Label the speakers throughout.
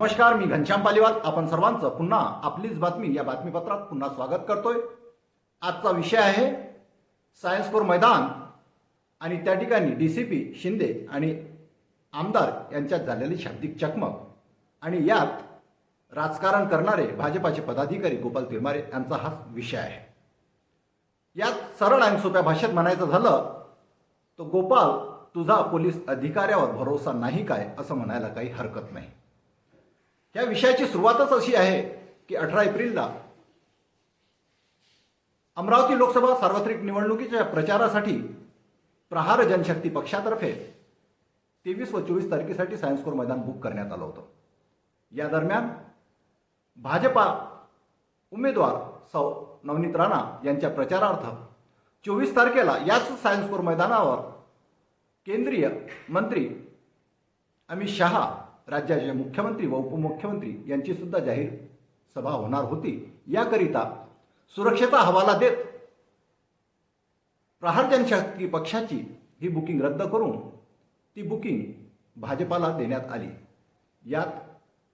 Speaker 1: नमस्कार मी घनश्याम पालिवाल. आपण सर्वांचं पुन्हा आपलीच बातमी या बातमीपत्रात पुन्हा स्वागत करतोय. आजचा विषय आहे सायन्स फोर मैदान आणि त्या ठिकाणी डी सी पी शिंदे आणि आमदार यांच्यात झालेली शाब्दिक चकमक आणि यात राजकारण करणारे भाजपाचे पदाधिकारी गोपाल तिरमारे यांचा हा विषय आहे. यात सरळ आणि सोप्या भाषेत म्हणायचं झालं तर गोपाल तुझा पोलीस अधिकाऱ्यावर भरोसा नाही काय असं म्हणायला काही हरकत नाही. या विषयाची सुरुवातच अशी आहे की अठरा एप्रिलला अमरावती लोकसभा सार्वत्रिक निवडणुकीच्या प्रचारासाठी प्रहार जनशक्ती पक्षातर्फे तेवीस व चोवीस तारखेसाठी सायन्स कोर मैदान बुक करण्यात आलं होतं. या दरम्यान भाजपा उमेदवार सौ नवनीत राणा यांच्या प्रचारार्थ चोवीस तारखेला याच सायन्स कोर मैदानावर केंद्रीय मंत्री अमित शहा राज्याचे मुख्यमंत्री व उपमुख्यमंत्री यांची सुद्धा जाहीर सभा होणार होती. याकरिता सुरक्षेचा हवाला देत प्रहार जनशक्ती पक्षाची ही बुकिंग रद्द करून ती बुकिंग भाजपाला देण्यात आली. यात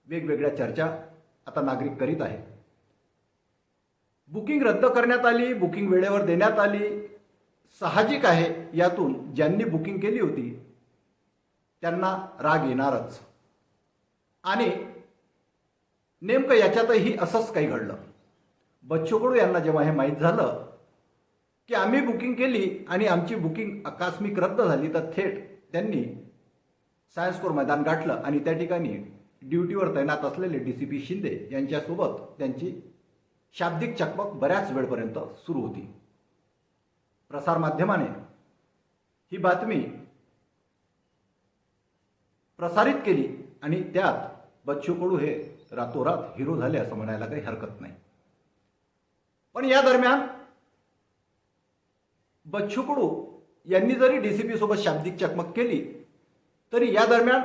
Speaker 1: वेगवेगळ्या चर्चा आता नागरिक करीत आहे बुकिंग रद्द करण्यात आली बुकिंग वेळेवर देण्यात आली. साहजिक आहे यातून ज्यांनी बुकिंग केली होती त्यांना राग येणारच. आणि नेमकं याच्यातही असंच काही घडलं. बच्चू कडू यांना जेव्हा हे माहीत झालं की आम्ही बुकिंग केली आणि आमची बुकिंग आकस्मिक रद्द झाली तर थेट त्यांनी सायन्स कोर मैदान गाठलं आणि त्या ठिकाणी ड्युटीवर तैनात असलेले डी सी पी शिंदे यांच्यासोबत त्यांची शाब्दिक चकमक बऱ्याच वेळपर्यंत सुरू होती. प्रसारमाध्यमाने ही बातमी प्रसारित केली आणि त्यात बच्चू कडू हे रातोरात हिरो झाले असं म्हणायला काही हरकत नाही. पण या दरम्यान बच्चू कडू यांनी जरी डीसीपी सोबत शाब्दिक चकमक केली तरी या दरम्यान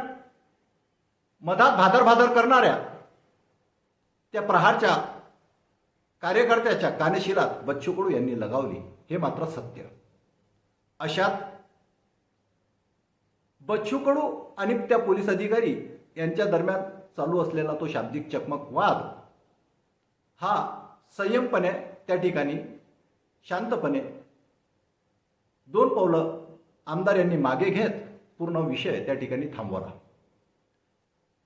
Speaker 1: मधात भादर भादर करणाऱ्या त्या प्रहारच्या कार्यकर्त्याच्या कानेशिलात बच्चू कडू यांनी लगावली हे मात्र सत्य. अशात बच्चू कडू आणि त्या पोलीस अधिकारी यांच्या दरम्यान चालू असलेला तो शाब्दिक चकमक वाद हा संयमपणे त्या ठिकाणी शांतपणे दोन पावलं आमदार यांनी मागे घेत पूर्ण विषय त्या ठिकाणी थांबवला.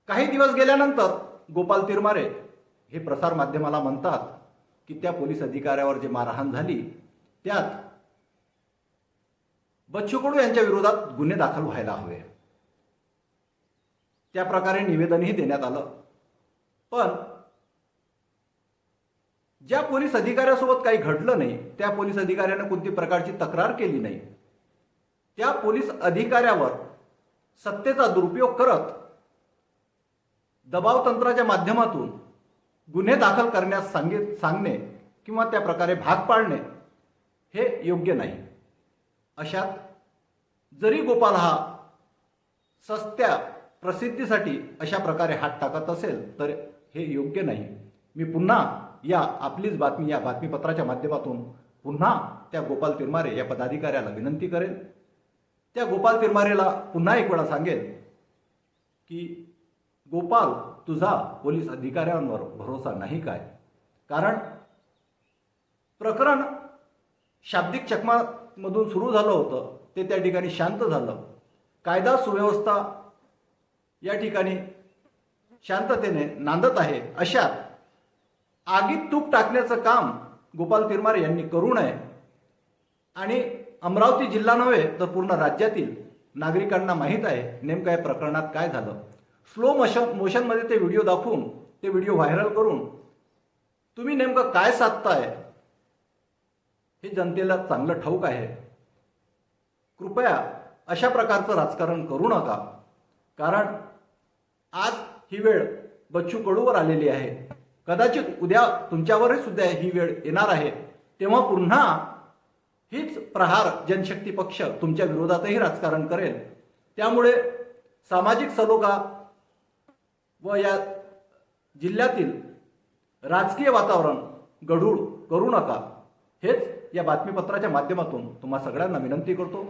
Speaker 1: काही दिवस गेल्यानंतर गोपाल तिरमारे हे प्रसारमाध्यमाला म्हणतात की त्या पोलीस अधिकाऱ्यावर जे मारहाण झाली त्यात बच्चू कडू यांच्या विरोधात गुन्हे दाखल व्हायला हवे. त्या प्रकारे निवेदनही देण्यात आलं. पण ज्या पोलीस अधिकाऱ्यासोबत काही घडलं नाही त्या पोलीस अधिकाऱ्यानं कोणती प्रकारची तक्रार केली नाही त्या पोलीस अधिकाऱ्यावर सत्तेचा दुरुपयोग करत दबाव तंत्राच्या माध्यमातून गुन्हे दाखल करण्यास सांगे सांगणे किंवा त्या प्रकारे भाग पाडणे हे योग्य नाही. अशात जरी गोपाल हा सस्त्या प्रसिद्धीसाठी अशा प्रकारे हात टाकत असेल तर हे योग्य नाही. मी पुन्हा या आपलीच बातमी या बातमीपत्राच्या माध्यमातून पुन्हा त्या गोपाल तिरमारे या पदाधिकाऱ्याला विनंती करेन त्या गोपाल तिरमारेला पुन्हा एक वेळा सांगेल की गोपाल तुझा पोलीस अधिकाऱ्यांवर भरोसा नाही काय? कारण प्रकरण शाब्दिक चकमामधून सुरू झालं होतं ते त्या ठिकाणी शांत झालं. कायदा सुव्यवस्था या ठिकाणी शांततेने नांदत आहे. अशा आगीत तूप टाकण्याचं काम गोपाल तिरमारे यांनी करू नये. आणि अमरावती जिल्हा नव्हे तर पूर्ण राज्यातील नागरिकांना माहीत आहे नेमकं या प्रकरणात काय झालं. स्लो मोशन मोशनमध्ये ते व्हिडिओ दाखवून ते व्हिडिओ व्हायरल करून तुम्ही नेमकं काय साधताय? हे जनतेला चांगलं ठाऊक आहे. कृपया अशा प्रकारचं राजकारण करू नका. कारण आज ही वेळ बच्चू कडूवर आलेली आहे. कदाचित उद्या तुमच्यावरही सुद्धा ही वेळ येणार आहे. तेव्हा पुन्हा हीच प्रहार जनशक्ती पक्ष तुमच्या विरोधातही राजकारण करेल. त्यामुळे सामाजिक सलोखा व या जिल्ह्यातील राजकीय वातावरण गढूळ करू नका. हेच या बातमीपत्राच्या माध्यमातून तुम्हा सगळ्यांना विनंती करतो.